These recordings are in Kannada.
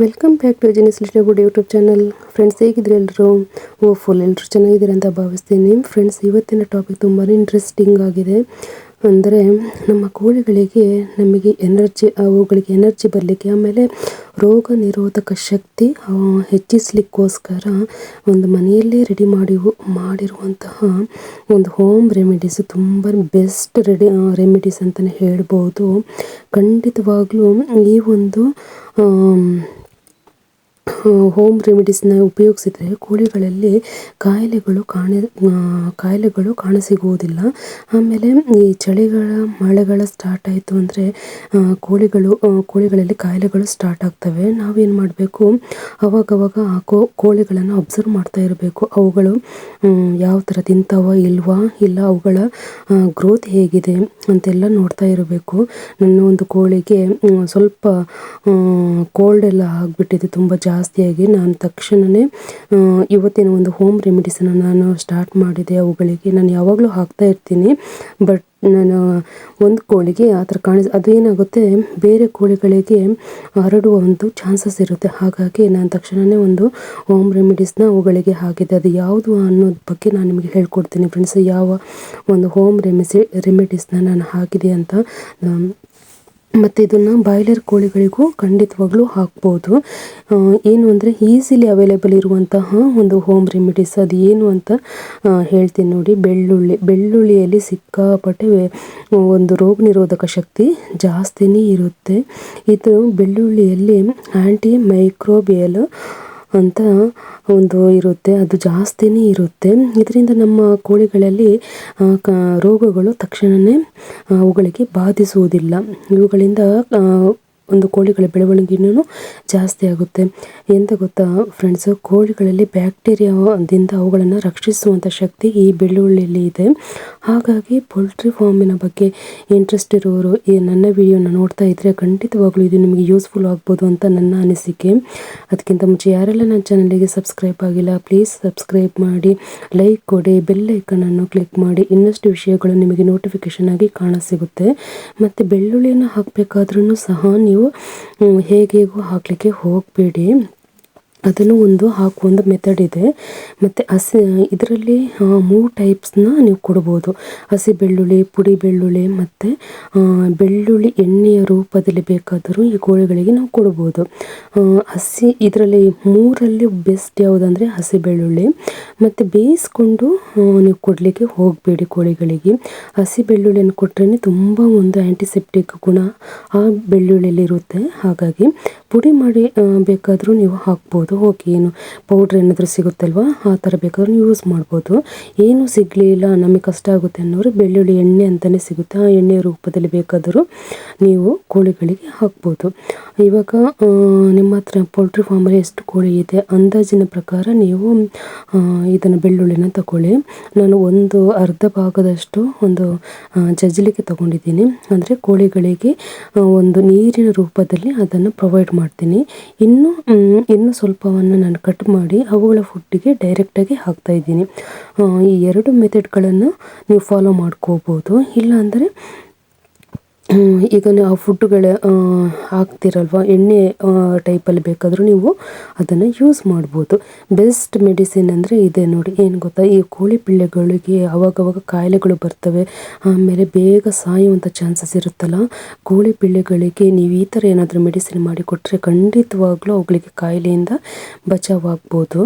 ವೆಲ್ಕಮ್ ಬ್ಯಾಕ್ ಟು ಜಿನಿಸ್ ಲಿಟಲ್ ಯೂಟ್ಯೂಬ್ ಚಾನಲ್ ಫ್ರೆಂಡ್ಸ್ ಹೇಗಿದ್ರೆ ಎಲ್ಲರೂ ಓ ಫುಲ್ ಎಲ್ಲರೂ ಚೆನ್ನಾಗಿದ್ದೀರ ಅಂತ ಭಾವಿಸ್ತೀನಿ. ಫ್ರೆಂಡ್ಸ್ ಇವತ್ತಿನ ಟಾಪಿಕ್ ತುಂಬಾ ಇಂಟ್ರೆಸ್ಟಿಂಗ್ ಆಗಿದೆ. ಅಂದರೆ ನಮ್ಮ ಕೋಳಿಗಳಿಗೆ ನಮಗೆ ಎನರ್ಜಿ ಅವುಗಳಿಗೆ ಎನರ್ಜಿ ಬರಲಿಕ್ಕೆ ಆಮೇಲೆ ರೋಗ ನಿರೋಧಕ ಶಕ್ತಿ ಹೆಚ್ಚಿಸ್ಲಿಕ್ಕೋಸ್ಕರ ಒಂದು ಮನೆಯಲ್ಲೇ ರೆಡಿ ಮಾಡಿ ಮಾಡಿರುವಂತಹ ಒಂದು ಹೋಮ್ ರೆಮಿಡೀಸ್ ತುಂಬ ಬೆಸ್ಟ್ ರೆಡಿ ರೆಮಿಡೀಸ್ ಅಂತಲೇ ಹೇಳ್ಬೋದು. ಖಂಡಿತವಾಗ್ಲೂ ಈ ಒಂದು ಹೋಮ್ ರೆಮಿಡೀಸ್ನ ಉಪಯೋಗಿಸಿದರೆ ಕೋಳಿಗಳಲ್ಲಿ ಕಾಯಿಲೆಗಳು ಕಾಣ ಕಾಯಿಲೆಗಳು ಕಾಣಸಿಗುವುದಿಲ್ಲ. ಆಮೇಲೆ ಈ ಚಳಿಗಾಲ ಮಳೆಗಾಲ ಸ್ಟಾರ್ಟ್ ಆಯಿತು ಅಂದರೆ ಕೋಳಿಗಳು ಕೋಳಿಗಳಲ್ಲಿ ಕಾಯಿಲೆಗಳು ಸ್ಟಾರ್ಟ್ ಆಗ್ತವೆ. ನಾವೇನು ಮಾಡಬೇಕು? ಅವಾಗವಾಗ ಆ ಕೋಳಿಗಳನ್ನು ಅಬ್ಸರ್ವ್ ಮಾಡ್ತಾ ಇರಬೇಕು. ಅವುಗಳು ಯಾವ ಥರ ತಿಂತಾವ, ಇಲ್ವಾ, ಇಲ್ಲ ಅವುಗಳ ಗ್ರೋತ್ ಹೇಗಿದೆ ಅಂತೆಲ್ಲ ನೋಡ್ತಾ ಇರಬೇಕು. ನನ್ನ ಒಂದು ಕೋಳಿಗೆ ಸ್ವಲ್ಪ ಕೋಲ್ಡ್ ಎಲ್ಲ ಆಗಿಬಿಟ್ಟಿದೆ, ತುಂಬ ಜಾಸ್ತಿಯಾಗಿ ನಾನು ತಕ್ಷಣವೇ ಇವತ್ತಿನ ಒಂದು ಹೋಮ್ ರೆಮಿಡೀಸನ್ನು ನಾನು ಸ್ಟಾರ್ಟ್ ಮಾಡಿದೆ ಅವುಗಳಿಗೆ ನಾನು ಯಾವಾಗಲೂ ಹಾಕ್ತಾ ಇರ್ತೀನಿ ಬಟ್ ನಾನು ಒಂದು ಕೋಳಿಗೆ ಆ ಥರ ಕಾಣಿಸ್ ಅದೇನಾಗುತ್ತೆ ಬೇರೆ ಕೋಳಿಗಳಿಗೆ ಹರಡುವ ಒಂದು ಚಾನ್ಸಸ್ ಇರುತ್ತೆ. ಹಾಗಾಗಿ ನಾನು ತಕ್ಷಣವೇ ಒಂದು ಹೋಮ್ ರೆಮಿಡೀಸ್ನ ಅವುಗಳಿಗೆ ಹಾಕಿದೆ ಅದು ಯಾವುದು ಅನ್ನೋದ್ರ ಬಗ್ಗೆ ನಾನು ನಿಮಗೆ ಹೇಳ್ಕೊಡ್ತೀನಿ ಫ್ರೆಂಡ್ಸ್ ಯಾವ ಒಂದು ಹೋಮ್ ರೆಮಿಸಿ ರೆಮಿಡೀಸ್ನ ನಾನು ಹಾಕಿದೆ ಅಂತ ಮತ್ತು ಇದನ್ನು ಬಾಯ್ಲರ್ ಕೋಳಿಗಳಿಗೂ ಖಂಡಿತವಾಗ್ಲೂ ಹಾಕ್ಬೋದು. ಏನು ಅಂದರೆ ಈಸಿಲಿ ಅವೈಲೇಬಲ್ ಇರುವಂತಹ ಒಂದು ಹೋಮ್ ರೆಮಿಡೀಸ್ ಅದು ಏನು ಅಂತ ಹೇಳ್ತೀನಿ ನೋಡಿ. ಬೆಳ್ಳುಳ್ಳಿ, ಬೆಳ್ಳುಳ್ಳಿಯಲ್ಲಿ ಸಿಕ್ಕಾಪಟ್ಟೆ ಒಂದು ರೋಗ ನಿರೋಧಕ ಶಕ್ತಿ ಜಾಸ್ತಿನೇ ಇರುತ್ತೆ. ಇದು ಬೆಳ್ಳುಳ್ಳಿಯಲ್ಲಿ ಆ್ಯಂಟಿ ಮೈಕ್ರೋಬಿಯಲ್ ಅಂತ ಒಂದು ಇರುತ್ತೆ. ಅದು ಜಾಸ್ತಿನೇ ಇರುತ್ತೆ. ಇದರಿಂದ ನಮ್ಮ ಕೋಳಿಗಳಲ್ಲಿ ಕ, ರೋಗಗಳು ತಕ್ಷಣವೇ ಅವುಗಳಿಗೆ ಬಾಧಿಸುವುದಿಲ್ಲ. ಇವುಗಳಿಂದ ಒಂದು ಕೋಳಿಗಳ ಬೆಳವಣಿಗೆನೂ ಜಾಸ್ತಿ ಆಗುತ್ತೆ. ಎಂತ ಗೊತ್ತಾ ಫ್ರೆಂಡ್ಸ್ ಕೋಳಿಗಳಲ್ಲಿ ಬ್ಯಾಕ್ಟೀರಿಯಾದಿಂದ ಅವುಗಳನ್ನು ರಕ್ಷಿಸುವಂಥ ಶಕ್ತಿ ಈ ಬೆಳ್ಳುಳ್ಳಿಯಲ್ಲಿ ಇದೆ. ಹಾಗಾಗಿ ಪೋಲ್ಟ್ರಿ ಫಾರ್ಮಿನ ಬಗ್ಗೆ ಇಂಟ್ರೆಸ್ಟ್ ಇರುವವರು ಈ ನನ್ನ ವಿಡಿಯೋನ ನೋಡ್ತಾ ಇದ್ದರೆ ಖಂಡಿತವಾಗ್ಲೂ ಇದು ನಿಮಗೆ ಯೂಸ್ಫುಲ್ ಆಗ್ಬೋದು ಅಂತ ನನ್ನ ಅನಿಸಿಕೆ. ಅದಕ್ಕಿಂತ ಮುಂಚೆ ಯಾರೆಲ್ಲ ನನ್ನ ಚಾನಲಿಗೆ ಸಬ್ಸ್ಕ್ರೈಬ್ ಆಗಿಲ್ಲ ಪ್ಲೀಸ್ ಸಬ್ಸ್ಕ್ರೈಬ್ ಮಾಡಿ ಲೈಕ್ ಕೊಡಿ ಬೆಲ್ ಅನ್ನು ಕ್ಲಿಕ್ ಮಾಡಿ, ಇನ್ನಷ್ಟು ವಿಷಯಗಳು ನಿಮಗೆ ನೋಟಿಫಿಕೇಶನ್ ಆಗಿ ಕಾಣಸಿಗುತ್ತೆ ಮತ್ತು ಬೆಳ್ಳುಳ್ಳಿಯನ್ನು ಹಾಕಬೇಕಾದ್ರೂ ಸಹ ನೀವು ಮ್, ಹೇಗೇಗೋ ಹಾಕಲಿಕ್ಕೆ ಹೋಗಬೇಡಿ. ಅದನ್ನು ಒಂದು ಹಾಕುವ ಒಂದು ಮೆಥಡ್ ಇದೆ. ಮತ್ತು ಹಸಿ, ಇದರಲ್ಲಿ ಮೂರು ಟೈಪ್ಸ್ನ ನೀವು ಕೊಡ್ಬೋದು. ಹಸಿ ಬೆಳ್ಳುಳ್ಳಿ, ಪುಡಿ ಬೆಳ್ಳುಳ್ಳಿ ಮತ್ತು ಬೆಳ್ಳುಳ್ಳಿ ಎಣ್ಣೆಯ ರೂಪದಲ್ಲಿ ಬೇಕಾದರೂ ಈ ಕೋಳಿಗಳಿಗೆ ನಾವು ಕೊಡ್ಬೋದು. ಹಸಿ, ಇದರಲ್ಲಿ ಮೂರಲ್ಲಿ ಬೆಸ್ಟ್ ಯಾವುದಂದರೆ ಹಸಿ ಬೆಳ್ಳುಳ್ಳಿ. ಮತ್ತು ಬೇಯಿಸ್ಕೊಂಡು ನೀವು ಕೊಡಲಿಕ್ಕೆ ಹೋಗಬೇಡಿ ಕೋಳಿಗಳಿಗೆ. ಹಸಿ ಬೆಳ್ಳುಳ್ಳಿಯನ್ನು ಕೊಟ್ಟರೆ ತುಂಬ ಒಂದು ಆ್ಯಂಟಿಸೆಪ್ಟಿಕ್ ಗುಣ ಆ ಬೆಳ್ಳುಳ್ಳಿಯಲ್ಲಿರುತ್ತೆ. ಹಾಗಾಗಿ ಪುಡಿ ಮಾಡಿ ಬೇಕಾದರೂ ನೀವು ಹಾಕ್ಬೋದು. ಓಕೆ ಏನು ಪೌಡ್ರ್ ಏನಾದರೂ ಸಿಗುತ್ತಲ್ವಾ? ಆ ಥರ ಬೇಕಾದ್ರೂ ಯೂಸ್ ಮಾಡ್ಬೋದು. ಏನು ಸಿಗಲಿಲ್ಲ ನಮಗೆ ಕಷ್ಟ ಆಗುತ್ತೆ ಅನ್ನೋರು ಬೆಳ್ಳುಳ್ಳಿ ಎಣ್ಣೆ ಅಂತಲೇ ಸಿಗುತ್ತೆ. ಆ ಎಣ್ಣೆಯ ರೂಪದಲ್ಲಿ ಬೇಕಾದರೂ ನೀವು ಕೋಳಿಗಳಿಗೆ ಹಾಕ್ಬೋದು. ಇವಾಗ ನಿಮ್ಮ ಹತ್ರ ಪೌಲ್ಟ್ರಿ ಫಾರ್ಮಲ್ಲಿ ಎಷ್ಟು ಕೋಳಿ ಇದೆ? ಅಂದಾಜಿನ ಪ್ರಕಾರ ನೀವು ಇದನ್ನು ಬೆಳ್ಳುಳ್ಳಿನ ತಗೊಳ್ಳಿ ನಾನು ಒಂದು ಅರ್ಧ ಭಾಗದಷ್ಟು ಒಂದು ಜಜ್ಲಿಕ್ಕೆ ತಗೊಂಡಿದ್ದೀನಿ. ಅಂದರೆ ಕೋಳಿಗಳಿಗೆ ಒಂದು ನೀರಿನ ರೂಪದಲ್ಲಿ ಅದನ್ನು ಪ್ರೊವೈಡ್ ಮಾಡ್ತೀನಿ. ಇನ್ನು ಇನ್ನು ಸ್ವಲ್ಪವನ್ನು ನಾನು ಕಟ್ ಮಾಡಿ ಅವುಗಳ ಫುಡ್ಡಿಗೆ ಡೈರೆಕ್ಟಾಗಿ ಹಾಕ್ತಾ ಇದ್ದೀನಿ. ಈ ಎರಡು ಮೆಥಡ್ಗಳನ್ನು ನೀವು ಫಾಲೋ ಮಾಡ್ಕೋಬೋದು. ಇಲ್ಲ ಹ್ಮ್, ಈಗ ಆ ಫುಡ್ಗಳ ಹಾಕ್ತಿರಲ್ವ? ಎಣ್ಣೆ ಟೈಪಲ್ಲಿ ಬೇಕಾದರೂ ನೀವು ಅದನ್ನು ಯೂಸ್ ಮಾಡ್ಬೋದು. ಬೆಸ್ಟ್ ಮೆಡಿಸಿನ್ ಅಂದರೆ ಇದೆ ನೋಡಿ, ಏನು ಗೊತ್ತಾ? ಈ ಕೋಳಿ ಪಿಳ್ಳೆಗಳಿಗೆ ಅವಾಗವಾಗ ಕಾಯಿಲೆಗಳು ಬರ್ತವೆ. ಆಮೇಲೆ ಬೇಗ ಸಾಯುವಂಥ ಚಾನ್ಸಸ್ ಇರುತ್ತಲ್ಲ. ಕೋಳಿ ಪಿಳ್ಳೆಗಳಿಗೆ ನೀವು ಈ ಥರ ಏನಾದರೂ ಮೆಡಿಸಿನ್ ಮಾಡಿ ಕೊಟ್ಟರೆ ಖಂಡಿತವಾಗ್ಲೂ ಅವುಗಳಿಗೆ ಕಾಯಿಲೆಯಿಂದ ಬಚಾವಾಗ್ಬೋದು.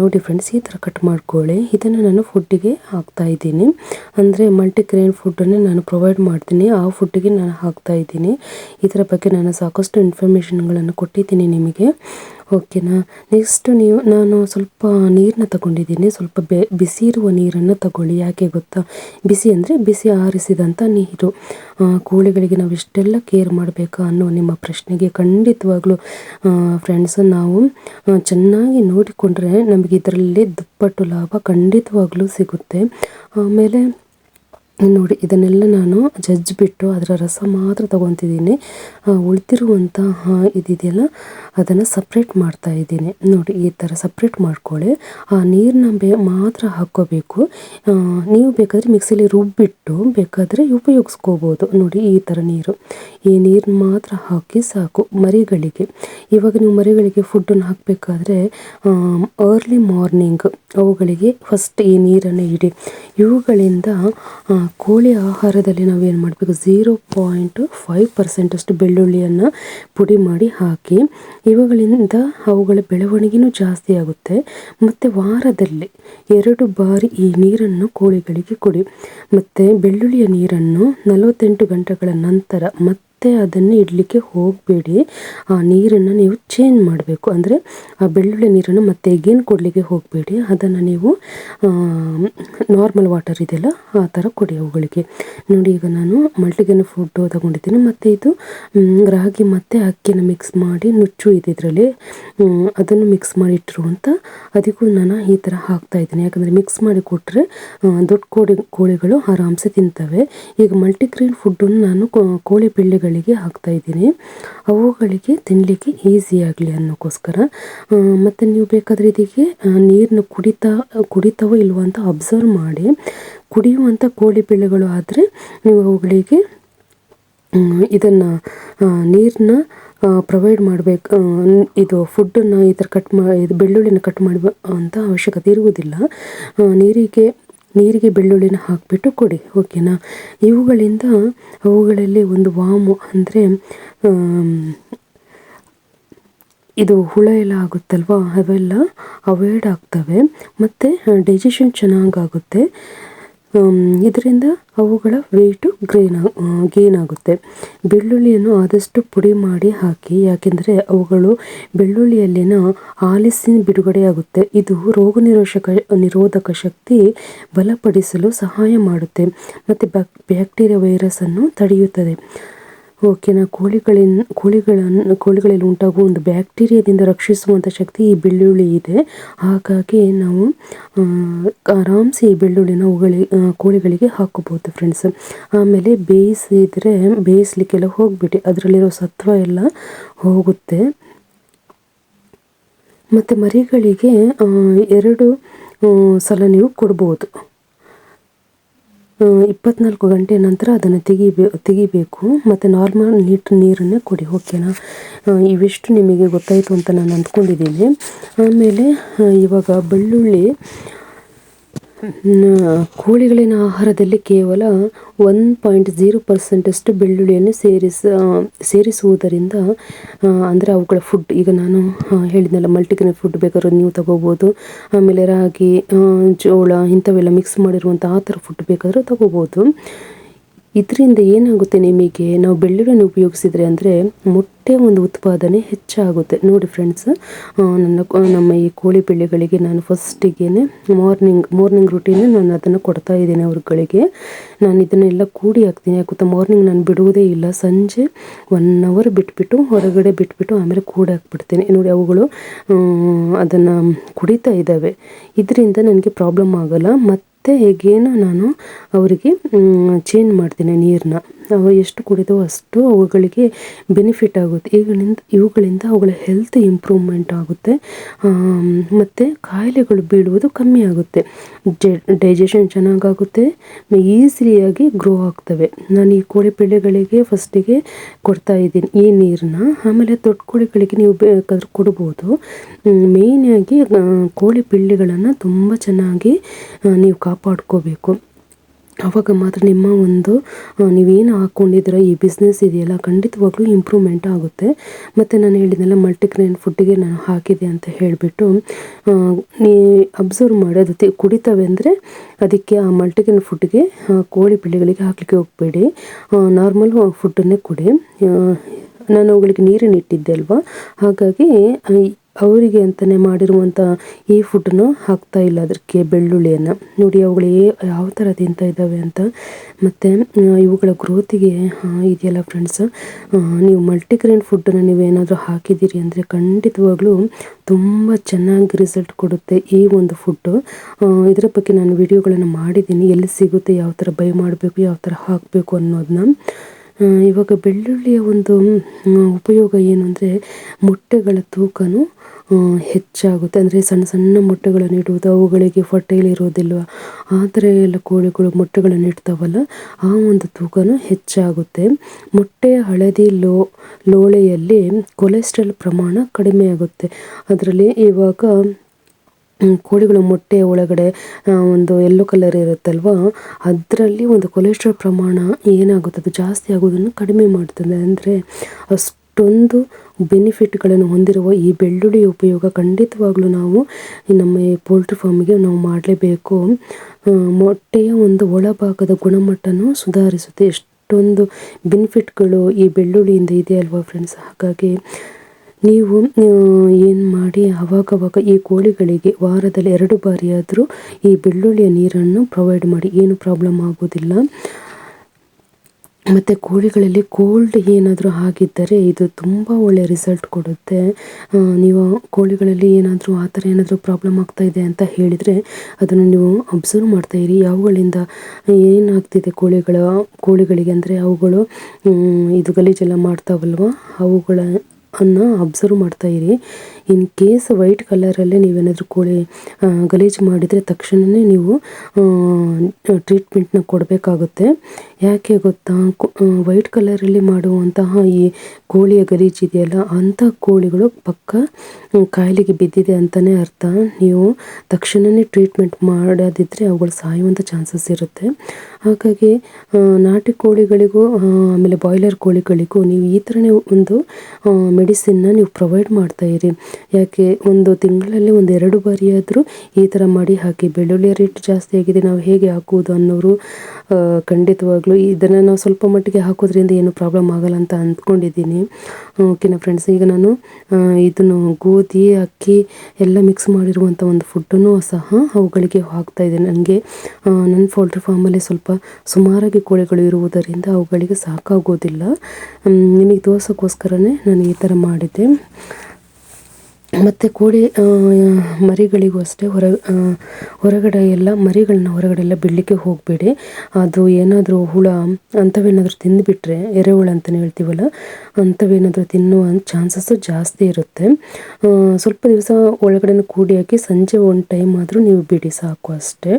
ನೋಡಿ ಫ್ರೆಂಡ್ಸ್ ಈ ಥರ ಕಟ್ ಮಾಡ್ಕೊಳ್ಳಿ. ಇದನ್ನು ನಾನು ಫುಡ್ಡಿಗೆ ಹಾಕ್ತಾ ಇದ್ದೀನಿ. ಅಂದರೆ ಮಲ್ಟಿಗ್ರೇನ್ ಫುಡ್ಡನ್ನು ನಾನು ಪ್ರೊವೈಡ್ ಮಾಡ್ತೀನಿ. ಆ ನಾನು ಹಾಕ್ತಾ ಇದ್ದೀನಿ. ಇದರ ಬಗ್ಗೆ ನಾನು ಸಾಕಷ್ಟು ಇನ್ಫಾರ್ಮೇಷನ್ಗಳನ್ನು ಕೊಟ್ಟಿದ್ದೀನಿ ನಿಮಗೆ. ಓಕೆನಾ ನೆಕ್ಸ್ಟ್ ನೀವು, ನಾನು ಸ್ವಲ್ಪ ನೀರನ್ನ ತಗೊಂಡಿದ್ದೀನಿ. ಸ್ವಲ್ಪ ಬೆ, ಬಿಸಿ ಇರುವ ನೀರನ್ನು ತಗೊಳ್ಳಿ. ಯಾಕೆ ಗೊತ್ತಾ? ಬಿಸಿ ಅಂದರೆ ಬಿಸಿ ಆರಿಸಿದಂಥ ನೀರು. ಕೋಳಿಗಳಿಗೆ ನಾವು ಇಷ್ಟೆಲ್ಲ ಕೇರ್ ಮಾಡಬೇಕಾ ಅನ್ನೋ ನಿಮ್ಮ ಪ್ರಶ್ನೆಗೆ ಖಂಡಿತವಾಗ್ಲೂ ಫ್ರೆಂಡ್ಸ್ ನಾವು ಚೆನ್ನಾಗಿ ನೋಡಿಕೊಂಡ್ರೆ ನಮಗೆ ಇದರಲ್ಲಿ ದುಪ್ಪಟ್ಟು ಲಾಭ ಖಂಡಿತವಾಗ್ಲೂ ಸಿಗುತ್ತೆ. ಆಮೇಲೆ ನೋಡಿ, ಇದನ್ನೆಲ್ಲ ನಾನು ಜಜ್ಜಿಬಿಟ್ಟು ಅದರ ರಸ ಮಾತ್ರ ತಗೊತಿದ್ದೀನಿ. ಉಳಿದಿರುವಂತಹ ಇದಿದೆಯಲ್ಲ, ಅದನ್ನು ಸಪ್ರೇಟ್ ಮಾಡ್ತಾ ಇದ್ದೀನಿ. ನೋಡಿ, ಈ ಥರ ಸಪ್ರೇಟ್ ಮಾಡ್ಕೊಳ್ಳಿ. ಆ ನೀರನ್ನ ಬೇ, ಮಾತ್ರ ಹಾಕ್ಕೋಬೇಕು. ನೀವು ಬೇಕಾದರೆ ಮಿಕ್ಸಿಲಿ ರುಬ್ಬಿಟ್ಟು ಬೇಕಾದರೆ ಉಪಯೋಗಿಸ್ಕೋಬೋದು. ನೋಡಿ, ಈ ಥರ ನೀರು. ಈ ನೀರನ್ನ ಮಾತ್ರ ಹಾಕಿ ಸಾಕು ಮರಿಗಳಿಗೆ. ಇವಾಗ ನೀವು ಮರಿಗಳಿಗೆ ಫುಡ್ಡನ್ನು ಹಾಕಬೇಕಾದ್ರೆ ಅರ್ಲಿ ಮಾರ್ನಿಂಗ್ ಅವುಗಳಿಗೆ ಫಸ್ಟ್ ಈ ನೀರನ್ನು ಇಡಿ. ಇವುಗಳಿಂದ ಕೋಳಿ ಆಹಾರದಲ್ಲಿ ನಾವು ಏನು ಮಾಡಬೇಕು ಝೀರೋ ಪಾಯಿಂಟ್ ಫೈವ್ ಪರ್ಸೆಂಟಷ್ಟು ಬೆಳ್ಳುಳ್ಳಿಯನ್ನು ಪುಡಿ ಮಾಡಿ ಹಾಕಿ, ಇವುಗಳಿಂದ ಅವುಗಳ ಬೆಳವಣಿಗೆನೂ ಜಾಸ್ತಿ ಆಗುತ್ತೆ. ಮತ್ತು ವಾರದಲ್ಲಿ ಎರಡು ಬಾರಿ ಈ ನೀರನ್ನು ಕೋಳಿಗಳಿಗೆ ಕೊಡಿ. ಮತ್ತು ಬೆಳ್ಳುಳ್ಳಿಯ ನೀರನ್ನು ನಲವತ್ತೆಂಟು ಗಂಟೆಗಳ ನಂತರ ಮತ್ತೆ ಮತ್ತೆ ಅದನ್ನು ಇಡಲಿಕ್ಕೆ ಹೋಗಬೇಡಿ. ಆ ನೀರನ್ನು ನೀವು ಚೇಂಜ್ ಮಾಡಬೇಕು. ಅಂದರೆ ಆ ಬೆಳ್ಳುಳ್ಳಿ ನೀರನ್ನು ಮತ್ತೆ ಎಗೇನ್ ಕೊಡಲಿಕ್ಕೆ ಹೋಗಬೇಡಿ. ಅದನ್ನು ನೀವು ನಾರ್ಮಲ್ ವಾಟರ್ ಇದೆಯಲ್ಲ ಆ ಥರ ಕೊಡಿ ಅವುಗಳಿಗೆ. ನೋಡಿ, ಈಗ ನಾನು ಮಲ್ಟಿಗೆನ ಫುಡ್ಡು ತಗೊಂಡಿದ್ದೀನಿ. ಮತ್ತು ಇದು ರಾಗಿ ಮತ್ತು ಅಕ್ಕಿನ ಮಿಕ್ಸ್ ಮಾಡಿ ನುಚ್ಚು ಇದೆ ಇದರಲ್ಲಿ. ಅದನ್ನು ಮಿಕ್ಸ್ ಮಾಡಿ ಇಟ್ಟಿರುವಂಥ ಅದಕ್ಕೂ ನಾನು ಈ ಥರ ಹಾಕ್ತಾ ಇದ್ದೀನಿ. ಯಾಕಂದರೆ ಮಿಕ್ಸ್ ಮಾಡಿ ಕೊಟ್ಟರೆ ದೊಡ್ಡ ಕೋಳಿ, ಕೋಳಿಗಳು ಆರಾಮ್ಸೆ ತಿಂತವೆ. ಈಗ ಮಲ್ಟಿಗ್ರೇನ್ ಫುಡ್ಡನ್ನು ನಾನು ಕೋಳಿ ಪಿಳ್ಳೆಗಳು ಗಳಿಗೆ ಹಾಕ್ತಾ ಇದ್ದೀನಿ. ಅವುಗಳಿಗೆ ತಿನ್ನಲಿಕ್ಕೆ ಈಸಿ ಆಗಲಿ ಅನ್ನೋಕ್ಕೋಸ್ಕರ ಮತ್ತು ನೀವು ಬೇಕಾದರೆ ಇದಕ್ಕೆ ನೀರನ್ನ ಕುಡಿತಾ, ಕುಡಿತಾವೋ ಇಲ್ವೋ ಅಂತ ಅಬ್ಸರ್ವ್ ಮಾಡಿ. ಕುಡಿಯುವಂಥ ಕೋಳಿ ಬೆಳೆಗಳು ಆದರೆ ನೀವು ಅವುಗಳಿಗೆ ಇದನ್ನು ನೀರನ್ನ ಪ್ರೊವೈಡ್ ಮಾಡಬೇಕು ಇದು ಫುಡ್ಡನ್ನು ಈ ಥರ ಕಟ್ ಮಾ, ಇದು ಬೆಳ್ಳುಳ್ಳಿನ ಕಟ್ ಮಾಡಬೇಕು ಅಂತ ಅವಶ್ಯಕತೆ ಇರುವುದಿಲ್ಲ. ನೀರಿಗೆ ನೀರಿಗೆ ಬೆಳ್ಳುಳ್ಳಿನ ಹಾಕಿಬಿಟ್ಟು ಕೊಡಿ ಓಕೆನಾ ಇವುಗಳಿಂದ ಅವುಗಳಲ್ಲಿ ಒಂದು ವಾಮು ಅಂದರೆ ಇದು ಹುಳ ಎಲ್ಲ ಆಗುತ್ತಲ್ವ? ಅವೆಲ್ಲ ಅವಾಯ್ಡ್ ಆಗ್ತವೆ. ಮತ್ತು ಡೈಜೆಷನ್ ಚೆನ್ನಾಗಾಗುತ್ತೆ. ಇದರಿಂದ ಅವುಗಳ ವೆಯ್ಟು ಗ್ರೇನ್ ಗೇನ್ ಆಗುತ್ತೆ. ಬೆಳ್ಳುಳ್ಳಿಯನ್ನು ಆದಷ್ಟು ಪುಡಿ ಮಾಡಿ ಹಾಕಿ, ಯಾಕೆಂದರೆ ಅವುಗಳು ಬೆಳ್ಳುಳ್ಳಿಯಲ್ಲಿನ ಆಲಿಸಿನ್ ಬಿಡುಗಡೆಯಾಗುತ್ತೆ. ಇದು ರೋಗ ನಿರೋಧಕ ನಿರೋಧಕ ಶಕ್ತಿ ಬಲಪಡಿಸಲು ಸಹಾಯ ಮಾಡುತ್ತೆ. ಮತ್ತು ಬ್ಯಾಕ್ಟೀರಿಯಾ ವೈರಸನ್ನು ತಡೆಯುತ್ತದೆ. ಓಕೆನಾ ಕೋಳಿಗಳಿನ್ ಕೋಳಿಗಳನ್ನು ಕೋಳಿಗಳಲ್ಲಿ ಉಂಟಾಗುವ ಒಂದು ಬ್ಯಾಕ್ಟೀರಿಯಾದಿಂದ ರಕ್ಷಿಸುವಂಥ ಶಕ್ತಿ ಈ ಬೆಳ್ಳುಳ್ಳಿ ಇದೆ. ಹಾಗಾಗಿ ನಾವು ಆರಾಮ್ಸೆ ಈ ಬೆಳ್ಳುಳ್ಳಿನ ಅವುಗಳಿಗೆ ಕೋಳಿಗಳಿಗೆ ಹಾಕಬಹುದು ಫ್ರೆಂಡ್ಸ್ ಆಮೇಲೆ ಬೇಯಿಸಿದರೆ ಬೇಯಿಸ್ಲಿಕ್ಕೆಲ್ಲ ಹೋಗ್ಬಿಟ್ಟು ಅದರಲ್ಲಿರೋ ಸತ್ವ ಎಲ್ಲ ಹೋಗುತ್ತೆ. ಮತ್ತು ಮರಿಗಳಿಗೆ ಎರಡು ಸಲ ನೀವು ಕೊಡ್ಬೋದು. ಇಪ್ಪತ್ನಾಲ್ಕು ಗಂಟೆ ನಂತರ ಅದನ್ನು ತೆಗಿಬೇ, ತೆಗಿಬೇಕು ಮತ್ತು ನಾರ್ಮಲ್ ನೀಟ್ ನೀರನ್ನೇ ಕೊಡಿ ಓಕೆನಾ ಇವಿಷ್ಟು ನಿಮಗೆ ಗೊತ್ತಾಯಿತು ಅಂತ ನಾನು ಅಂದ್ಕೊಂಡಿದ್ದೀನಿ. ಆಮೇಲೆ ಇವಾಗ ಬೆಳ್ಳುಳ್ಳಿ ಕೋಳಿಗಳಿನ ಆಹಾರದಲ್ಲಿ ಕೇವಲ ಒನ್ ಪಾಯಿಂಟ್ ಜೀರೋ ಪರ್ಸೆಂಟಷ್ಟು ಬೆಳ್ಳುಳ್ಳಿಯನ್ನು ಸೇರಿಸ, ಸೇರಿಸುವುದರಿಂದ ಅಂದರೆ ಅವುಗಳ ಫುಡ್ ಈಗ ನಾನು ಹೇಳಿದ್ನಲ್ಲ ಮಲ್ಟಿಗ್ರೇನ್ ಫುಡ್ ಬೇಕಾದ್ರೆ ನೀವು ತಗೋಬೋದು. ಆಮೇಲೆ ರಾಗಿ ಜೋಳ, ಇಂಥವೆಲ್ಲ ಮಿಕ್ಸ್ ಮಾಡಿರುವಂಥ ಆ ಥರ ಫುಡ್ ಬೇಕಾದರೂ ತಗೋಬೋದು. ಇದರಿಂದ ಏನಾಗುತ್ತೆ ನಿಮಗೆ? ನಾವು ಬೆಳ್ಳುಳ್ಳಿಯನ್ನು ಉಪಯೋಗಿಸಿದ್ರೆ ಅಂದರೆ ಮೊಟ್ಟೆ ಒಂದು ಉತ್ಪಾದನೆ ಹೆಚ್ಚಾಗುತ್ತೆ. ನೋಡಿ ಫ್ರೆಂಡ್ಸ್ ನನ್ನ ನಮ್ಮ ಈ ಕೋಳಿ ಬೆಳ್ಳಿಗಳಿಗೆ ನಾನು ಫಸ್ಟಿಗೆ ಮಾರ್ನಿಂಗ್ ಮಾರ್ನಿಂಗ್ ರುಟೀನ್ ನಾನು ಅದನ್ನು ಕೊಡ್ತಾ ಇದ್ದೀನಿ ಅವ್ರಗಳಿಗೆ. ನಾನು ಇದನ್ನೆಲ್ಲ ಕೂಡಿ ಹಾಕ್ತೀನಿ. ಯಾಕೆ ಮಾರ್ನಿಂಗ್ ನಾನು ಬಿಡುವುದೇ ಇಲ್ಲ. ಸಂಜೆ ಒನ್ ಅವರ್ ಬಿಟ್ಬಿಟ್ಟು ಹೊರಗಡೆ ಬಿಟ್ಬಿಟ್ಟು ಆಮೇಲೆ ಕೂಡಿ ಹಾಕ್ಬಿಡ್ತೀನಿ. ನೋಡಿ ಅವುಗಳು ಅದನ್ನು ಕುಡಿತಾ ಇದ್ದಾವೆ. ಇದರಿಂದ ನನಗೆ ಪ್ರಾಬ್ಲಮ್ ಆಗೋಲ್ಲ. ಮತ್ತು ಮತ್ತು ಹೇಗೇನೋ ನಾನು ಅವರಿಗೆ ಚೇಂಜ್ ಮಾಡ್ತೀನಿ ನೀರನ್ನ ಅವು ಎಷ್ಟು ಕುಡಿದೋ ಅಷ್ಟು ಅವುಗಳಿಗೆ ಬೆನಿಫಿಟ್ ಆಗುತ್ತೆ. ಈಗಳಿಂದ ಇವುಗಳಿಂದ ಅವುಗಳ ಹೆಲ್ತ್ ಇಂಪ್ರೂವ್ಮೆಂಟ್ ಆಗುತ್ತೆ. ಮತ್ತು ಕಾಯಿಲೆಗಳು ಬೀಳುವುದು ಕಮ್ಮಿ ಆಗುತ್ತೆ. ಡೈಜೆಷನ್ ಚೆನ್ನಾಗಾಗುತ್ತೆ. ಈಸಿಲಿಯಾಗಿ ಗ್ರೋ ಆಗ್ತವೆ. ನಾನು ಈ ಕೋಳಿ ಪಿಳ್ಳೆಗಳಿಗೆ ಫಸ್ಟಿಗೆ ಕೊಡ್ತಾ ಇದ್ದೀನಿ ಈ ನೀರನ್ನ ಆಮೇಲೆ ದೊಡ್ಡ ಕೋಳಿಗಳಿಗೆ ನೀವು ಬೇಕಾದ್ರೆ ಕೊಡ್ಬೋದು. ಮೇಯ್ನಾಗಿ ಕೋಳಿ ಪಿಳ್ಳೆಗಳನ್ನು ತುಂಬ ಚೆನ್ನಾಗಿ ನೀವು ಕಾಪಾಡ್ಕೋಬೇಕು. ಆವಾಗ ಮಾತ್ರ ನಿಮ್ಮ ಒಂದು ನೀವೇನು ಹಾಕ್ಕೊಂಡಿದ್ದೀರ ಈ ಬಿಸ್ನೆಸ್ ಇದೆಯಲ್ಲ, ಖಂಡಿತವಾಗ್ಲೂ ಇಂಪ್ರೂವ್ಮೆಂಟ್ ಆಗುತ್ತೆ. ಮತ್ತು ನಾನು ಹೇಳಿದ್ನಲ್ಲ ಮಲ್ಟಿಗ್ರೇನ್ ಫುಡ್ಡಿಗೆ ನಾನು ಹಾಕಿದೆ ಅಂತ ಹೇಳಿಬಿಟ್ಟು ನೀ ಅಬ್ಸರ್ವ್ ಮಾಡಿ ಅದು ಕುಡಿತವೆ ಅಂದರೆ ಅದಕ್ಕೆ ಆ ಮಲ್ಟಿಗ್ರೇನ್ ಫುಡ್ಗೆ ಕೋಳಿ ಪಿಳ್ಳಿಗಳಿಗೆ ಹಾಕಲಿಕ್ಕೆ ಹೋಗಬೇಡಿ. ನಾರ್ಮಲ್ ಫುಡ್ಡನ್ನೇ ಕೊಡಿ. ನಾನು ಅವುಗಳಿಗೆ ನೀರನ್ನು ಇಟ್ಟಿದ್ದೆ ಅಲ್ವಾ? ಹಾಗಾಗಿ ಅವರಿಗೆ ಅಂತಲೇ ಮಾಡಿರುವಂಥ ಈ ಫುಡ್ಡನ್ನು ಹಾಕ್ತಾ ಇಲ್ಲ ಅದಕ್ಕೆ ಬೆಳ್ಳುಳ್ಳಿಯನ್ನು. ನೋಡಿ ಅವುಗಳು ಯಾವ ಥರ ತಿಂತಾ ಇದ್ದಾವೆ ಅಂತ. ಮತ್ತು ಇವುಗಳ ಗ್ರೋತಿಗೆ ಇದೆಯಲ್ಲ ಫ್ರೆಂಡ್ಸ್ ನೀವು ಮಲ್ಟಿಗ್ರೇನ್ ಫುಡ್ಡನ್ನು ನೀವೇನಾದರೂ ಹಾಕಿದ್ದೀರಿ ಅಂದರೆ ಖಂಡಿತವಾಗ್ಲೂ ತುಂಬ ಚೆನ್ನಾಗಿ ರಿಸಲ್ಟ್ ಕೊಡುತ್ತೆ ಈ ಒಂದು ಫುಡ್ಡು ಇದರ ಬಗ್ಗೆ ನಾನು ವಿಡಿಯೋಗಳನ್ನು ಮಾಡಿದ್ದೀನಿ. ಎಲ್ಲಿ ಸಿಗುತ್ತೆ, ಯಾವ ಥರ ಬೈ ಮಾಡಬೇಕು, ಯಾವ ಥರ ಹಾಕಬೇಕು ಅನ್ನೋದನ್ನ ಇವಾಗ ಬೆಳ್ಳುಳ್ಳಿಯ ಒಂದು ಉಪಯೋಗ ಏನು ಅಂದರೆ ಮೊಟ್ಟೆಗಳ ತೂಕನೂ ಹೆಚ್ಚಾಗುತ್ತೆ. ಅಂದರೆ ಸಣ್ಣ ಸಣ್ಣ ಮೊಟ್ಟೆಗಳನ್ನು ಇಡುವುದು, ಅವುಗಳಿಗೆ ಇರೋದಿಲ್ವಾ ಆ ಥರ ಎಲ್ಲ ಕೋಳಿಗಳು ಮೊಟ್ಟೆಗಳನ್ನು ಇಡ್ತಾವಲ್ಲ, ಆ ಒಂದು ತೂಕನೂ ಹೆಚ್ಚಾಗುತ್ತೆ. ಮೊಟ್ಟೆಯ ಹಳದಿ ಲೋ, ಲೋಳೆಯಲ್ಲಿ ಕೊಲೆಸ್ಟ್ರಾಲ್ ಪ್ರಮಾಣ ಕಡಿಮೆ ಆಗುತ್ತೆ. ಅದರಲ್ಲಿ ಇವಾಗ ಕೋಳಿಗಳ ಮೊಟ್ಟೆ ಒಳಗಡೆ ಒಂದು ಎಲ್ಲೋ ಕಲರ್ ಇರುತ್ತಲ್ವ, ಅದರಲ್ಲಿ ಒಂದು ಕೊಲೆಸ್ಟ್ರಾಲ್ ಪ್ರಮಾಣ ಏನಾಗುತ್ತೆ ಅದು ಜಾಸ್ತಿ ಆಗೋದನ್ನು ಕಡಿಮೆ ಮಾಡ್ತದೆ. ಅಂದರೆ ಅಷ್ಟೊಂದು ಬೆನಿಫಿಟ್ಗಳನ್ನು ಹೊಂದಿರುವ ಈ ಬೆಳ್ಳುಳ್ಳಿ ಉಪಯೋಗ ಖಂಡಿತವಾಗಲೂ ನಾವು ನಮ್ಮ ಪೋಲ್ಟ್ರಿ ಫಾರ್ಮಿಗೆ ನಾವು ಮಾಡಲೇಬೇಕು. ಮೊಟ್ಟೆಯ ಒಂದು ಒಳಭಾಗದ ಗುಣಮಟ್ಟನು ಸುಧಾರಿಸುತ್ತೆ. ಎಷ್ಟೊಂದು ಬೆನಿಫಿಟ್ಗಳು ಈ ಬೆಳ್ಳುಳ್ಳಿಯಿಂದ ಇದೆ ಅಲ್ವಾ ಫ್ರೆಂಡ್ಸ್? ಹಾಗಾಗಿ ನೀವು ಏನು ಮಾಡಿ ಅವಾಗವಾಗ ಈ ಕೋಳಿಗಳಿಗೆ ವಾರದಲ್ಲಿ ಎರಡು ಬಾರಿಯಾದರೂ ಈ ಬೆಳ್ಳುಳ್ಳಿಯ ನೀರನ್ನು ಪ್ರೊವೈಡ್ ಮಾಡಿ. ಏನು ಪ್ರಾಬ್ಲಮ್ ಆಗೋದಿಲ್ಲ. ಮತ್ತು ಕೋಳಿಗಳಲ್ಲಿ ಕೋಲ್ಡ್ ಏನಾದರೂ ಆಗಿದ್ದರೆ ಇದು ತುಂಬ ಒಳ್ಳೆಯ ರಿಸಲ್ಟ್ ಕೊಡುತ್ತೆ. ನೀವು ಕೋಳಿಗಳಲ್ಲಿ ಏನಾದರೂ ಆ ಥರ ಏನಾದರೂ ಪ್ರಾಬ್ಲಮ್ ಆಗ್ತಾ ಇದೆ ಅಂತ ಹೇಳಿದರೆ ಅದನ್ನು ನೀವು ಅಬ್ಸರ್ವ್ ಮಾಡ್ತಾ ಇರಿ. ಯಾವುಗಳಿಂದ ಏನಾಗ್ತಿದೆ ಕೋಳಿಗಳ, ಕೋಳಿಗಳಿಗೆ ಅಂದರೆ ಅವುಗಳು ಇದು ಗಲೀಜೆಲ್ಲ ಮಾಡ್ತಾವಲ್ವ? ಅವುಗಳ ಅನ್ನು ಅಬ್ಸರ್ವ್ ಮಾಡ್ತಾ ಇರಿ. ಇನ್ ಕೇಸ್ ವೈಟ್ ಕಲರಲ್ಲಿ ನೀವೇನಾದರೂ ಕೋಳಿ ಗಲೀಜು ಮಾಡಿದರೆ ತಕ್ಷಣವೇ ನೀವು ಟ್ರೀಟ್ಮೆಂಟ್ನ ಕೊಡಬೇಕಾಗುತ್ತೆ. ಯಾಕೆ ಗೊತ್ತಾ? ವೈಟ್ ಕಲರಲ್ಲಿ ಮಾಡುವಂತಹ ಈ ಕೋಳಿಯ ಗಲೀಜು ಇದೆಯಲ್ಲ, ಅಂಥ ಕೋಳಿಗಳು ಪಕ್ಕ ಕಾಯಿಲೆಗೆ ಬಿದ್ದಿದೆ ಅಂತಲೇ ಅರ್ಥ. ನೀವು ತಕ್ಷಣವೇ ಟ್ರೀಟ್ಮೆಂಟ್ ಮಾಡೋದಿದ್ದರೆ ಅವುಗಳು ಸಾಯುವಂಥ ಚಾನ್ಸಸ್ ಇರುತ್ತೆ. ಹಾಗಾಗಿ ನಾಟಿ ಕೋಳಿಗಳಿಗೂ ಆಮೇಲೆ ಬಾಯ್ಲರ್ ಕೋಳಿಗಳಿಗೂ ನೀವು ಈ ಥರನೇ ಒಂದು ಮೆಡಿಸಿನ್ನ ನೀವು ಪ್ರೊವೈಡ್ ಮಾಡ್ತಾಯಿರಿ ಯಾಕೆ ಒಂದು ತಿಂಗಳಲ್ಲಿ ಒಂದು ಎರಡು ಬಾರಿಯಾದರೂ ಈ ಥರ ಮಾಡಿ ಹಾಕಿ, ಬೆಳ್ಳುಳ್ಳಿಯ ರೇಟ್ ಜಾಸ್ತಿ ಆಗಿದೆ, ನಾವು ಹೇಗೆ ಹಾಕುವುದು ಅನ್ನೋರು ಖಂಡಿತವಾಗ್ಲೂ ಇದನ್ನು ನಾವು ಸ್ವಲ್ಪ ಮಟ್ಟಿಗೆ ಹಾಕೋದ್ರಿಂದ ಏನು ಪ್ರಾಬ್ಲಮ್ ಆಗಲ್ಲ ಅಂತ ಅಂದ್ಕೊಂಡಿದ್ದೀನಿ. ಓಕೆನಾ ಫ್ರೆಂಡ್ಸ್ ಈಗ ನಾನು ಇದನ್ನು ಗೋಧಿ, ಅಕ್ಕಿ ಎಲ್ಲ ಮಿಕ್ಸ್ ಮಾಡಿರುವಂಥ ಒಂದು ಫುಡ್ಡನ್ನು ಸಹ ಅವುಗಳಿಗೆ ಹಾಕ್ತಾ ಇದೆ ನನಗೆ ನನ್ನ ಪೌಲ್ಟ್ರಿ ಫಾರ್ಮಲ್ಲಿ ಸ್ವಲ್ಪ ಸುಮಾರಾಗಿ ಕೋಳಿಗಳು ಇರುವುದರಿಂದ ಅವುಗಳಿಗೆ ಸಾಕಾಗೋದಿಲ್ಲ. ನಿಮಗೆ ದೋಸಕ್ಕೋಸ್ಕರನೇ ನಾನು ಈ ಥರ ಮಾಡಿದ್ದೆ. ಮತ್ತು ಕೋಳಿ ಮರಿಗಳಿಗೂ ಅಷ್ಟೇ ಹೊರ ಹೊರಗಡೆ ಎಲ್ಲ ಮರಿಗಳನ್ನ ಹೊರಗಡೆ ಎಲ್ಲ ಬಿಡಲಿಕ್ಕೆ ಹೋಗಬೇಡಿ. ಅದು ಏನಾದರೂ ಹುಳ, ಅಂಥವೇನಾದರೂ ತಿಂದುಬಿಟ್ರೆ, ಎರೆಹುಳ ಅಂತಲೇ ಹೇಳ್ತೀವಲ್ಲ, ಅಂಥವೇನಾದರೂ ತಿನ್ನುವ ಚಾನ್ಸಸ್ಸು ಜಾಸ್ತಿ ಇರುತ್ತೆ. ಸ್ವಲ್ಪ ದಿವಸ ಒಳಗಡೆ ಕೂಡಿ ಹಾಕಿ, ಸಂಜೆ ಒಂದು ಟೈಮ್ ಆದರೂ ನೀವು ಬಿಡಿ, ಸಾಕು ಅಷ್ಟೇ.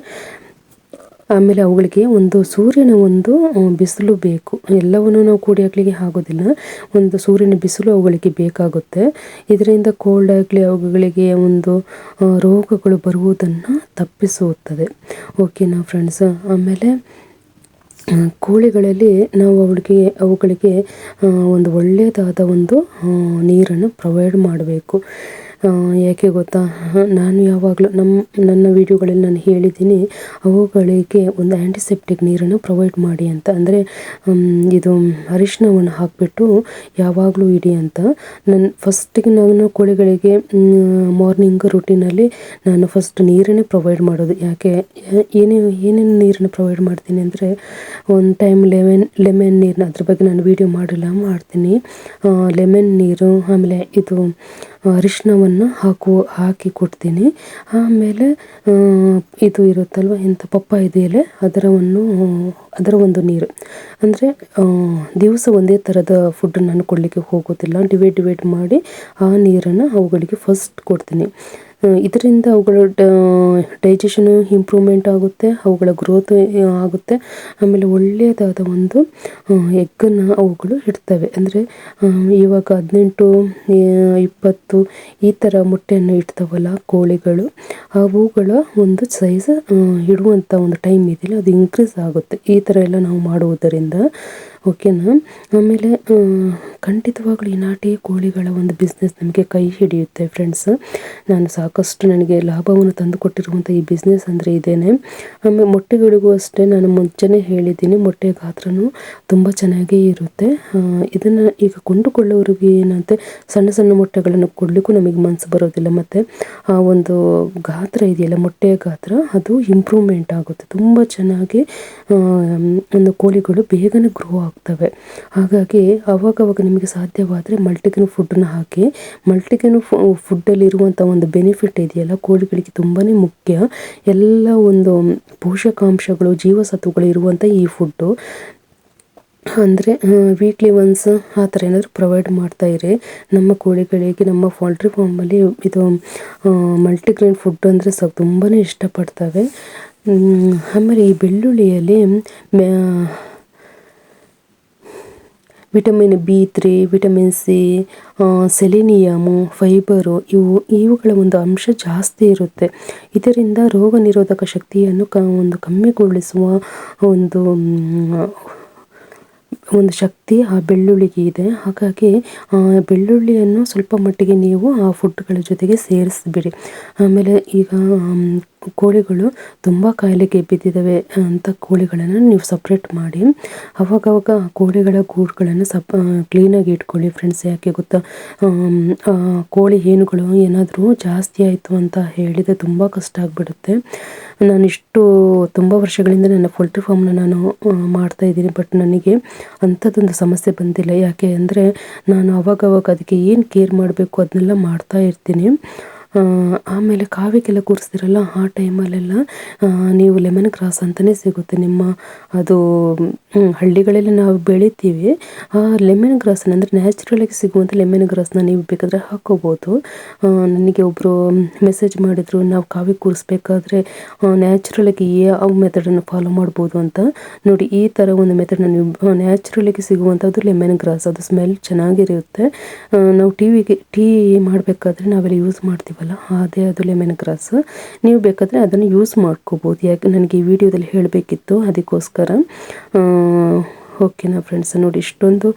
ಆಮೇಲೆ ಅವುಗಳಿಗೆ ಒಂದು ಸೂರ್ಯನ ಒಂದು ಬಿಸಿಲು ಬೇಕು. ಎಲ್ಲವನ್ನು ನಾವು ಕೂಡಿ ಹಾಕ್ಲಿಕ್ಕೆ ಆಗೋದಿಲ್ಲ. ಒಂದು ಸೂರ್ಯನ ಬಿಸಿಲು ಅವುಗಳಿಗೆ ಬೇಕಾಗುತ್ತೆ. ಇದರಿಂದ ಕೋಲ್ಡ್ ಆಗಲಿ ಅವುಗಳಿಗೆ ಒಂದು ರೋಗಗಳು ಬರುವುದನ್ನು ತಪ್ಪಿಸುತ್ತದೆ. ಓಕೆನಾ ಫ್ರೆಂಡ್ಸ್ ಆಮೇಲೆ ಕೋಳಿಗಳಲ್ಲಿ ನಾವು ಅವಳಿಗೆ, ಅವುಗಳಿಗೆ ಒಂದು ಒಳ್ಳೆಯದಾದ ಒಂದು ನೀರನ್ನು ಪ್ರೊವೈಡ್ ಮಾಡಬೇಕು. ಯಾಕೆ ಗೊತ್ತಾ? ನಾನು ಯಾವಾಗಲೂ ನಮ್ಮ ನನ್ನ ವೀಡಿಯೋಗಳಲ್ಲಿ ನಾನು ಹೇಳಿದ್ದೀನಿ, ಅವುಗಳಿಗೆ ಒಂದು ಆ್ಯಂಟಿಸೆಪ್ಟಿಕ್ ನೀರನ್ನು ಪ್ರೊವೈಡ್ ಮಾಡಿ ಅಂತ. ಅಂದರೆ ಇದು ಅರಿಶಿನವನ್ನು ಹಾಕಿಬಿಟ್ಟು ಯಾವಾಗಲೂ ಇಡಿ ಅಂತ. ನನ್ನ ಫಸ್ಟಿಗೆ ನಾನು ಕೋಳಿಗಳಿಗೆ ಮಾರ್ನಿಂಗ್ ರುಟೀನಲ್ಲಿ ನಾನು ಫಸ್ಟ್ ನೀರನ್ನೇ ಪ್ರೊವೈಡ್ ಮಾಡೋದು. ಯಾಕೆ ಏನೇನು ಏನೇನು ನೀರನ್ನು ಪ್ರೊವೈಡ್ ಮಾಡ್ತೀನಿ ಅಂದರೆ, ಒಂದು ಟೈಮ್ ಲೆಮೆನ್ ಲೆಮೆನ್ ನೀರನ್ನ ಅದ್ರ ಬಗ್ಗೆ ನಾನು ವೀಡಿಯೋ ಮಾಡಿಲ್ಲ, ಮಾಡ್ತೀನಿ. ಲೆಮನ್ ನೀರು, ಆಮೇಲೆ ಇದು ಅರಿಶಿನವನ್ನು ಹಾಕು ಹಾಕಿ ಕೊಡ್ತೀನಿ. ಆಮೇಲೆ ಇದು ಇರುತ್ತಲ್ವ ಎಂಥ ಪಪ್ಪ ಎಲೆ, ಅದರವನ್ನು, ಅದರ ಒಂದು ನೀರು. ಅಂದರೆ ದಿವಸ ಒಂದೇ ಥರದ ಫುಡ್ ನಾನು ಕೊಡಲಿಕ್ಕೆ ಹೋಗೋದಿಲ್ಲ. ಡಿವೈಡ್ ಡಿವೈಡ್ ಮಾಡಿ ಆ ನೀರನ್ನು ಅವುಗಳಿಗೆ ಫಸ್ಟ್ ಕೊಡ್ತೀನಿ. ಇದರಿಂದ ಅವುಗಳ ಡೈಜೆಷನು ಇಂಪ್ರೂವ್ಮೆಂಟ್ ಆಗುತ್ತೆ, ಅವುಗಳ ಗ್ರೋತ್ ಆಗುತ್ತೆ. ಆಮೇಲೆ ಒಳ್ಳೆಯದಾದ ಒಂದು ಎಗ್ಗನ್ನು ಅವುಗಳು ಇಡ್ತವೆ. ಅಂದರೆ ಇವಾಗ ಹದಿನೆಂಟು ಇಪ್ಪತ್ತು ಈ ಥರ ಮೊಟ್ಟೆಯನ್ನು ಇಡ್ತಾವಲ್ಲ, ಕೋಳಿಗಳು, ಅವುಗಳ ಒಂದು ಸೈಜ್ ಇಡುವಂಥ ಒಂದು ಟೈಮ್ ಇದೆಯಲ್ಲ ಅದು ಇನ್ಕ್ರೀಸ್ ಆಗುತ್ತೆ. ಈ ಥರ ಎಲ್ಲ ನಾವು ಮಾಡುವುದರಿಂದ ಓಕೆನಾ ಆಮೇಲೆ ಖಂಡಿತವಾಗ್ಲೂ ಈ ನಾಟಿ ಕೋಳಿಗಳ ಒಂದು ಬಿಸ್ನೆಸ್ ನಮಗೆ ಕೈ ಹಿಡಿಯುತ್ತೆ ಫ್ರೆಂಡ್ಸ್ ನಾನು ಸಾಕಷ್ಟು ನನಗೆ ಲಾಭವನ್ನು ತಂದು ಕೊಟ್ಟಿರುವಂಥ ಈ ಬಿಸ್ನೆಸ್ ಅಂದರೆ ಇದೇನೆ. ಆಮೇಲೆ ಮೊಟ್ಟೆಗಳಿಗೂ ಅಷ್ಟೇ ನಾನು ಮುಂಚೆನೇ ಹೇಳಿದ್ದೀನಿ, ಮೊಟ್ಟೆ ಗಾತ್ರನೂ ತುಂಬ ಚೆನ್ನಾಗೇ ಇರುತ್ತೆ. ಇದನ್ನು ಈಗ ಕೊಂಡುಕೊಳ್ಳೋರಿಗೆ ಏನಂತೆ, ಸಣ್ಣ ಸಣ್ಣ ಮೊಟ್ಟೆಗಳನ್ನು ಕೊಡಲಿಕ್ಕೂ ನಮಗೆ ಮನಸ್ಸು ಬರೋದಿಲ್ಲ. ಮತ್ತು ಆ ಒಂದು ಗಾತ್ರ ಇದೆಯಲ್ಲ ಮೊಟ್ಟೆಯ ಗಾತ್ರ, ಅದು ಇಂಪ್ರೂವ್ಮೆಂಟ್ ಆಗುತ್ತೆ. ತುಂಬ ಚೆನ್ನಾಗಿ ಒಂದು ಕೋಳಿಗಳು ಬೇಗನೆ ಗ್ರೋ ಆಗ್ತವೆ. ಹಾಗಾಗಿ ಅವಾಗವಾಗ ನಿಮಗೆ ಸಾಧ್ಯವಾದರೆ ಮಲ್ಟಿಗ್ರೇನ್ ಫುಡ್ಡನ್ನ ಹಾಕಿ ಮಲ್ಟಿಗ್ರೇನ್ ಫುಡ್ಡಲ್ಲಿ ಇರುವಂಥ ಒಂದು ಬೆನಿಫಿಟ್ ಇದೆಯಲ್ಲ, ಕೋಳಿಗಳಿಗೆ ತುಂಬಾ ಮುಖ್ಯ. ಎಲ್ಲ ಒಂದು ಪೋಷಕಾಂಶಗಳು, ಜೀವಸತ್ವಗಳು ಇರುವಂಥ ಈ ಫುಡ್ಡು. ಅಂದರೆ ವೀಕ್ಲಿ ಒನ್ಸ್ ಆ ಥರ ಏನಾದರೂ ಪ್ರೊವೈಡ್ ಮಾಡ್ತಾಯಿರಿ ನಮ್ಮ ಕೋಳಿಗಳಿಗೆ, ನಮ್ಮ ಪೋಲ್ಟ್ರಿ ಫಾರ್ಮಲ್ಲಿ ಇದು ಮಲ್ಟಿಗ್ರೇನ್ ಫುಡ್ ಅಂದರೆ ಸಹ ತುಂಬಾ ಇಷ್ಟಪಡ್ತವೆ. ಆಮೇಲೆ ಈ ಬೆಳ್ಳುಳ್ಳಿಯಲ್ಲಿ vitamin B three, vitamin C selenium, fibre, ಇವು, ಇವುಗಳ ಒಂದು ಅಂಶ ಜಾಸ್ತಿ ಇರುತ್ತೆ. ಇದರಿಂದ ರೋಗ ನಿರೋಧಕ ಶಕ್ತಿಯನ್ನು ಕ, ಒಂದು ಕಮ್ಮಿಗೊಳಿಸುವ ಒಂದು ಒಂದು ಶಕ್ತಿ ಆ ಬೆಳ್ಳುಳ್ಳಿಗೆ ಇದೆ. ಹಾಗಾಗಿ ಬೆಳ್ಳುಳ್ಳಿಯನ್ನು ಸ್ವಲ್ಪ ಮಟ್ಟಿಗೆ ನೀವು ಆ ಫುಡ್ಗಳ ಜೊತೆಗೆ ಸೇರಿಸ್ಬಿಡಿ. ಆಮೇಲೆ ಈಗ ಕೋಳಿಗಳು ತುಂಬ ಕಾಯಿಲೆಗೆ ಬಿದ್ದಿದ್ದಾವೆ ಅಂತ ಕೋಳಿಗಳನ್ನು ನೀವು ಸಪ್ರೇಟ್ ಮಾಡಿ. ಅವಾಗವಾಗ ಕೋಳಿಗಳ ಗೂಡುಗಳನ್ನು ಸಪ್ ಕ್ಲೀನಾಗಿ ಇಟ್ಕೊಳ್ಳಿ ಫ್ರೆಂಡ್ಸ್ ಯಾಕೆ ಗೊತ್ತಾ? ಕೋಳಿ ಏನುಗಳು ಏನಾದರೂ ಜಾಸ್ತಿ ಆಯಿತು ಅಂತ ಹೇಳಿದರೆ ತುಂಬ ಕಷ್ಟ ಆಗಿಬಿಡುತ್ತೆ. ನಾನಿಷ್ಟು ತುಂಬ ವರ್ಷಗಳಿಂದ ನನ್ನ ಪೋಲ್ಟ್ರಿ ಫಾರ್ಮ್ನ ನಾನು ಮಾಡ್ತಾ ಇದ್ದೀನಿ ಬಟ್ ನನಗೆ ಅಂಥದ್ದೊಂದು ಸಮಸ್ಯೆ ಬಂದಿಲ್ಲ. ಯಾಕೆ ಅಂದರೆ ನಾನು ಅವಾಗವಾಗ ಅದಕ್ಕೆ ಏನು ಕೇರ್ ಮಾಡಬೇಕು ಅದನ್ನೆಲ್ಲ ಮಾಡ್ತಾ ಇರ್ತೀನಿ. ಆಮೇಲೆ ಕಾವಿಗೆಲ್ಲ ಕೂರಿಸ್ತಿರಲ್ಲ, ಆ ಟೈಮಲ್ಲೆಲ್ಲ ನೀವು ಲೆಮನ್ ಗ್ರಾಸ್ ಅಂತಲೇ ಸಿಗುತ್ತೆ. ನಿಮ್ಮ ಅದು ಹಳ್ಳಿಗಳಲ್ಲಿ ನಾವು ಬೆಳಿತೀವಿ. ಆ ಲೆಮನ್ ಗ್ರಾಸನ್ನ ಅಂದರೆ ನ್ಯಾಚುರಲಾಗಿ ಸಿಗುವಂಥ ಲೆಮನ್ ಗ್ರಾಸ್ನ ನೀವು ಬೇಕಾದರೆ ಹಾಕ್ಕೋಬೋದು ನನಗೆ ಒಬ್ಬರು ಮೆಸೇಜ್ ಮಾಡಿದರು, ನಾವು ಕಾವಿ ಕೂರಿಸ್ಬೇಕಾದ್ರೆ ನ್ಯಾಚುರಲಾಗಿ ಯಾವ ಮೆಥಡನ್ನು ಫಾಲೋ ಮಾಡ್ಬೋದು ಅಂತ. ನೋಡಿ, ಈ ಥರ ಒಂದು ಮೆಥಡ್ನ ನೀವು ನ್ಯಾಚುರಲಾಗಿ ಸಿಗುವಂಥದ್ದು ಲೆಮನ್ ಗ್ರಾಸ್. ಅದು ಸ್ಮೆಲ್ ಚೆನ್ನಾಗಿರುತ್ತೆ. ನಾವು ಟಿವಿಗೆ ಟೀ ಮಾಡಬೇಕಾದ್ರೆ ನಾವೆಲ್ಲ ಯೂಸ್ ಮಾಡ್ತೀವಿ ಅಲ್ಲ? ಅದೇ ಅದು ಲೆಮನ್ ಗ್ರಾಸ್ ನೀವು ಬೇಕಾದರೆ ಅದನ್ನು ಯೂಸ್ ಮಾಡ್ಕೋಬೋದು. ಯಾಕೆ ನನಗೆ ಈ ವಿಡಿಯೋದಲ್ಲಿ ಹೇಳಬೇಕಿತ್ತು, ಅದಕ್ಕೋಸ್ಕರ. ಓಕೆನಾ ಫ್ರೆಂಡ್ಸ್ ನೋಡಿ ಇಷ್ಟೊಂದು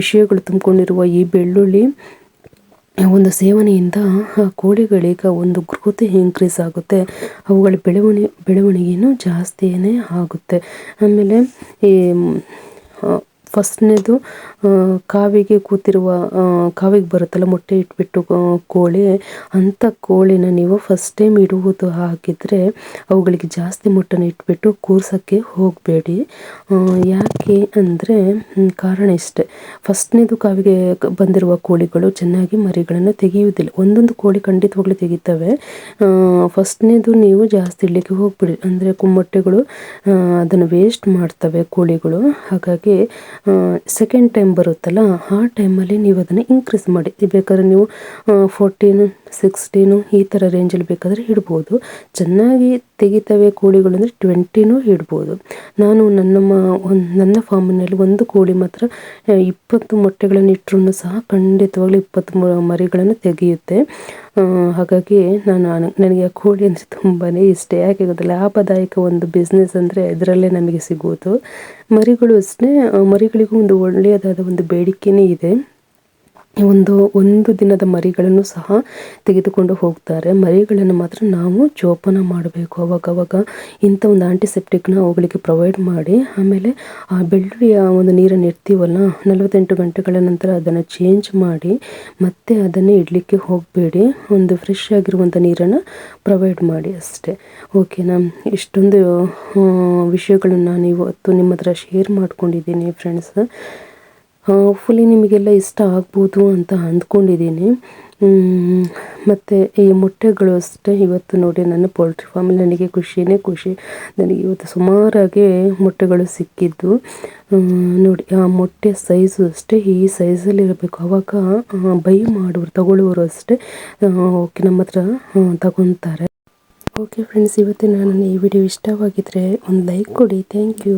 ವಿಷಯಗಳು ತುಂಬಿಕೊಂಡಿರುವ ಈ ಬೆಳ್ಳುಳ್ಳಿ, ಒಂದು ಸೇವನೆಯಿಂದ ಕೋಳಿಗಳಿಗೆ ಒಂದು ಗ್ರೋತ್ ಇನ್ಕ್ರೀಸ್ ಆಗುತ್ತೆ. ಅವುಗಳ ಬೆಳವಣಿ ಬೆಳವಣಿಗೆಯೂ ಜಾಸ್ತಿಯೇ ಆಗುತ್ತೆ. ಆಮೇಲೆ ಈ ಫಸ್ಟ್ನೇದು ಕಾವಿಗೆ ಕೂತಿರುವ ಕಾವಿಗೆ ಬರುತ್ತಲ್ಲ ಮೊಟ್ಟೆ ಇಟ್ಬಿಟ್ಟು ಕೋಳಿ, ಅಂಥ ಕೋಳಿನ ನೀವು ಫಸ್ಟ್ ಟೈಮ್ ಇಡುವುದು ಹಾಕಿದರೆ ಅವುಗಳಿಗೆ ಜಾಸ್ತಿ ಮೊಟ್ಟೆನ ಇಟ್ಬಿಟ್ಟು ಕೂರ್ಸೋಕ್ಕೆ ಹೋಗಬೇಡಿ. ಯಾಕೆ ಅಂದರೆ ಕಾರಣ ಇಷ್ಟೇ. ಫಸ್ಟ್ನೇದು ಕಾವಿಗೆ ಬಂದಿರುವ ಕೋಳಿಗಳು ಚೆನ್ನಾಗಿ ಮರಿಗಳನ್ನು ತೆಗೆಯುವುದಿಲ್ಲ. ಒಂದೊಂದು ಕೋಳಿ ಖಂಡಿತವಾಗ್ಲೂ ತೆಗಿತವೆ. ಫಸ್ಟ್ನೇದು ನೀವು ಜಾಸ್ತಿ ಇಡಲಿಕ್ಕೆ ಹೋಗ್ಬಿಡಿ. ಅಂದರೆ ಮೊಟ್ಟೆಗಳು ಅದನ್ನು ವೇಸ್ಟ್ ಮಾಡ್ತವೆ ಕೋಳಿಗಳು. ಹಾಗಾಗಿ ಸೆಕೆಂಡ್ ಟೈಮ್ ಬರುತ್ತಲ್ಲ ಆ ಟೈಮಲ್ಲಿ ನೀವು ಅದನ್ನು ಇನ್ಕ್ರೀಸ್ ಮಾಡಿ. ಬೇಕಾದ್ರೆ ನೀವು ಫೋರ್ಟೀನು ಸಿಕ್ಸ್ಟೀನು ಈ ಥರ ರೇಂಜಲ್ಲಿ ಬೇಕಾದರೆ ಇಡ್ಬೋದು. ಚೆನ್ನಾಗಿ ತೆಗಿತವೆ ಕೋಳಿಗಳು ಅಂದರೆ ಟ್ವೆಂಟಿನೂ ಇಡ್ಬೋದು. ನಾನು ನನ್ನ ಒಂದು ನನ್ನ ಫಾರ್ಮಿನಲ್ಲಿ ಒಂದು ಕೋಳಿ ಮಾತ್ರ ಇಪ್ಪತ್ತು ಮೊಟ್ಟೆಗಳನ್ನು ಇಟ್ಟರೂ ಸಹ ಖಂಡಿತವಾಗ್ಲೂ ಇಪ್ಪತ್ತು ಮರಿಗಳನ್ನು ತೆಗೆಯುತ್ತೆ. ಹಾಗಾಗಿ ನಾನು ನನಗೆ ಆ ಕೋಳಿ ಅಂದರೆ ತುಂಬಾ ಇಷ್ಟ. ಯಾಕೆ ಗೊತ್ತಿಲ್ಲ ಲಾಭದಾಯಕ ಒಂದು ಬಿಸ್ನೆಸ್ ಅಂದರೆ ಇದರಲ್ಲೇ ನಮಗೆ ಸಿಗೋದು. ಮರಿಗಳು ಅಷ್ಟೇ ಮರಿಗಳಿಗೂ ಒಂದು ಒಳ್ಳೆಯದಾದ ಒಂದು ಬೇಡಿಕೆಯೇ ಇದೆ. ಒಂದು ಒಂದು ದಿನದ ಮರಿಗಳನ್ನು ಸಹ ತೆಗೆದುಕೊಂಡು ಹೋಗ್ತಾರೆ. ಮರಿಗಳನ್ನು ಮಾತ್ರ ನಾವು ಜೋಪಾನ ಮಾಡಬೇಕು. ಅವಾಗವಾಗ ಇಂಥ ಒಂದು ಆಂಟಿಸೆಪ್ಟಿಕ್ನ ಅವುಗಳಿಗೆ ಪ್ರೊವೈಡ್ ಮಾಡಿ, ಆಮೇಲೆ ಆ ಬೆಳ್ಳುಳ್ಳಿಯ ಒಂದು ನೀರನ್ನು ಇರ್ತೀವಲ್ಲ ನಲವತ್ತೆಂಟು ಗಂಟೆಗಳ ನಂತರ ಅದನ್ನು ಚೇಂಜ್ ಮಾಡಿ, ಮತ್ತೆ ಅದನ್ನು ಇಡಲಿಕ್ಕೆ ಹೋಗಬೇಡಿ. ಒಂದು ಫ್ರೆಶ್ ಆಗಿರುವಂಥ ನೀರನ್ನು ಪ್ರೊವೈಡ್ ಮಾಡಿ ಅಷ್ಟೇ. ಓಕೆನಾ ಇಷ್ಟೊಂದು ವಿಷಯಗಳನ್ನು ನಾನು ಇವತ್ತು ನಿಮ್ಮ ಹತ್ರ ಶೇರ್ ಮಾಡ್ಕೊಂಡಿದ್ದೀನಿ ಫ್ರೆಂಡ್ಸ್ ಹೋಪ್ಫುಲಿ ನಿಮಗೆಲ್ಲ ಇಷ್ಟ ಆಗ್ಬೋದು ಅಂತ ಅಂದ್ಕೊಂಡಿದ್ದೀನಿ. ಮತ್ತು ಈ ಮೊಟ್ಟೆಗಳು ಅಷ್ಟೇ ಇವತ್ತು ನೋಡಿ ನನ್ನ ಪೋಲ್ಟ್ರಿ ಫಾರ್ಮಲ್ಲಿ ನನಗೆ ಖುಷಿಯೇ ಖುಷಿ. ನನಗೆ ಇವತ್ತು ಸುಮಾರಾಗಿ ಮೊಟ್ಟೆಗಳು ಸಿಕ್ಕಿದ್ದು. ನೋಡಿ, ಆ ಮೊಟ್ಟೆ ಸೈಜು ಅಷ್ಟೇ, ಈ ಸೈಜಲ್ಲಿ ಇರಬೇಕು. ಆವಾಗ ಬೈ ಮಾಡೋರು ತಗೊಳ್ಳೋರು ಅಷ್ಟೇ ಓಕೆ, ನಮ್ಮ ಹತ್ರ ತಗೊತಾರೆ. ಓಕೆ ಫ್ರೆಂಡ್ಸ್ ಇವತ್ತು ನಾನು ಈ ವಿಡಿಯೋ ಇಷ್ಟವಾಗಿದ್ದರೆ ಒಂದು ಲೈಕ್ ಕೊಡಿ. Thank you